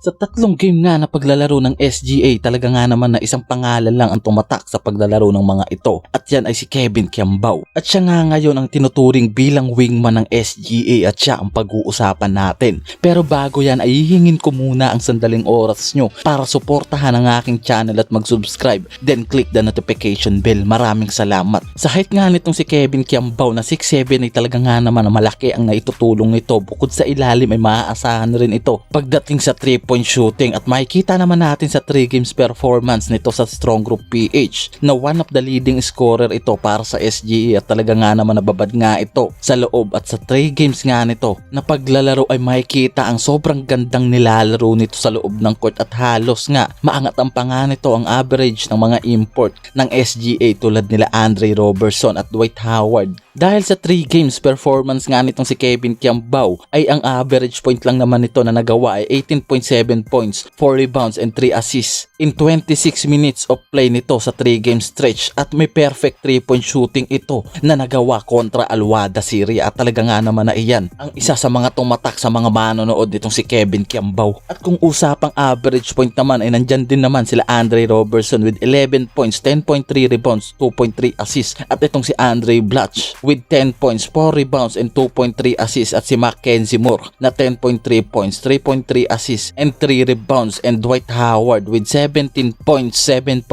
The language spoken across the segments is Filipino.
Sa tatlong game nga na paglalaro ng SGA, talaga nga naman na isang pangalan lang ang tumatak sa paglalaro ng mga ito. At yan ay si Kevin Kiambao. At siya nga ngayon ang tinuturing bilang wingman ng SGA at siya ang pag-uusapan natin. Pero bago yan ay hihingin ko muna ang sandaling oras nyo para suportahan ang aking channel at mag-subscribe. Then click the notification bell. Maraming salamat. Sa height nga nitong si Kevin Kiambao na 6'7 ay talaga nga naman na malaki ang naitutulong nito. Bukod sa ilalim ay maaasahan rin ito pagdating sa 3 point shooting at makikita naman natin sa 3 games performance nito sa Strong Group PH na one of the leading scorer ito para sa SGE at talaga nga naman nababad nga ito sa loob at sa 3 games nga nito na paglalaro ay makikita ang sobrang gandang nilalaro nito sa loob ng court at halos nga maangat ang panga nito ang average ng mga import ng SGA tulad nila Andre Robertson at Dwight Howard dahil sa 3 games performance nga nitong si Kevin Kiambao ay ang average point lang naman nito na nagawa ay 18.7 points, 4 rebounds and 3 assists. In 26 minutes of play nito sa 3 game stretch at may perfect 3 point shooting ito na nagawa kontra Alwada Syria at talaga nga naman na iyan ang isa sa mga tumatak sa mga manonood nitong si Kevin Kiambao. At kung usapang average point naman ay nandyan din naman sila Andre Robertson with 11 points, 10.3 rebounds, 2.3 assists. At itong si Andre Blatch with 10 points, 4 rebounds and 2.3 assists at si Mackenzie Moore na 10.3 points, 3.3 assists and 3 rebounds and Dwight Howard with 17 points, 7.7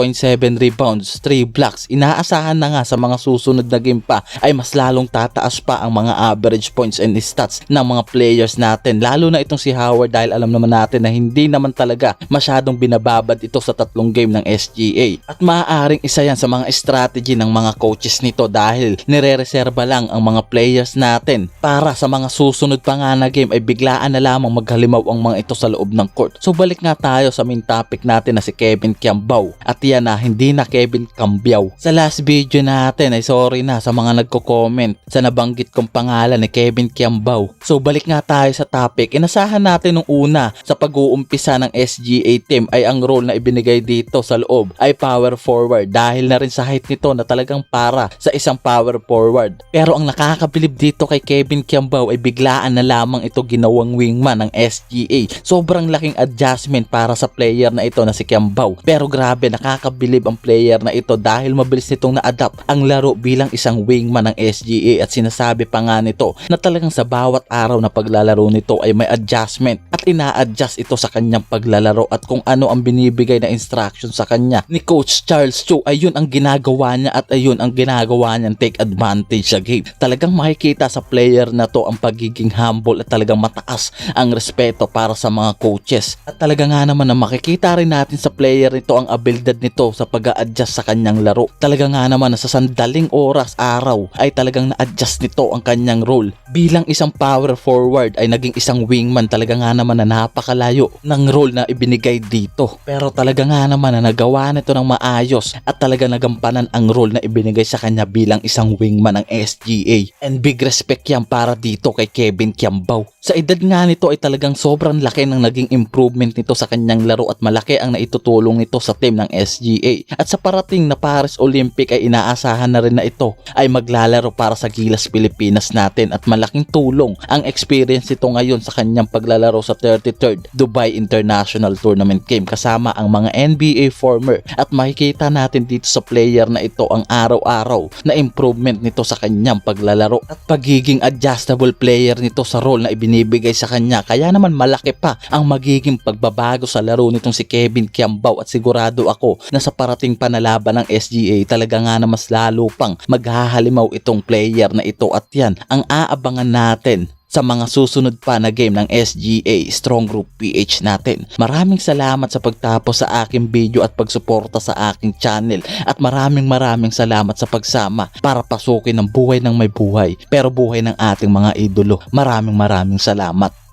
rebounds, 3 blocks. Inaasahan na nga sa mga susunod na game pa ay mas lalong tataas pa ang mga average points and stats ng mga players natin. Lalo na itong si Howard dahil alam naman natin na hindi naman talaga masyadong binababad ito sa tatlong game ng SGA. At maaaring isa yan sa mga strategy ng mga coaches nito dahil nire-reserva lang ang mga players natin para sa mga susunod pa nga na game ay biglaan na lamang maghalimaw ang mga ito sa loob ng court. So balik nga tayo sa main topic natin na si Kevin Kiambao at yan na hindi na Kevin Cambiao. Sa last video natin ay sorry na sa mga nagko-comment sa nabanggit kong pangalan ni Kevin Kiambao. So balik nga tayo sa topic. Inasahan natin nung una sa pag-uumpisa ng SGA team ay ang role na ibinigay dito sa loob ay power forward dahil na rin sa height nito na talagang para sa isang power forward. Pero ang nakakabilib dito kay Kevin Kiambao ay biglaan na lamang ito ginawang wingman ng SGA. Sobrang laking adjustment para sa player na ito na si Kiambao. Pero grabe nakakabilib ang player na ito dahil mabilis nitong na-adapt ang laro bilang isang wingman ng SGA at sinasabi pa nga nito na talagang sa bawat araw na paglalaro nito ay may adjustment at ina-adjust ito sa kanyang paglalaro at kung ano ang binibigay na instruction sa kanya ni Coach Charles Chu ay yun ang ginagawa niya at ayun ang ginagawa niyang take advantage sa game. Talagang makikita sa player na to ang pagiging humble at talagang mataas ang respeto para sa mga coaches. At talaga nga naman na makikita rin natin sa player nito ang abilidad nito sa pag adjust sa kanyang laro. Talaga nga naman na sa sandaling oras araw ay talagang na-adjust nito ang kanyang role. Bilang isang power forward ay naging isang wingman talaga nga naman na napakalayo ng role na ibinigay dito. Pero talaga nga naman na nagawa nito ng maayos at talaga nagampanan ang role na ibinigay sa kanya bilang isang wingman ng SGA. And big respect yan para dito kay Kevin Kiambao. Sa edad nga nito ay talagang sobrang laki ng naging improvement nito sa kanyang laro at malaki ang naitutulong nito sa team ng SGA. At sa parating na Paris Olympic ay inaasahan na rin na ito ay maglalaro para sa Gilas Pilipinas natin at malaking tulong ang experience nito ngayon sa kanyang paglalaro sa 33rd Dubai International Tournament Game kasama ang mga NBA former at makikita natin dito sa player na ito ang araw-araw na improvement nito sa kanyang paglalaro at pagiging adjustable player nito sa role na ibinibigay sa kanya. Kaya naman malaki pa ang magiging pagbabago sa laro nitong si Kevin Kiambao. At sigurado ako na sa parating panalaban ng SGA talaga nga na mas lalo pang maghahalimaw itong player na ito. At yan ang aabangan natin sa mga susunod pa na game ng SGA Strong Group PH natin. Maraming salamat sa pagtapos sa aking video at pagsuporta sa aking channel at maraming maraming salamat sa pagsama para pasukin ang buhay ng may buhay pero buhay ng ating mga idolo. Maraming maraming salamat.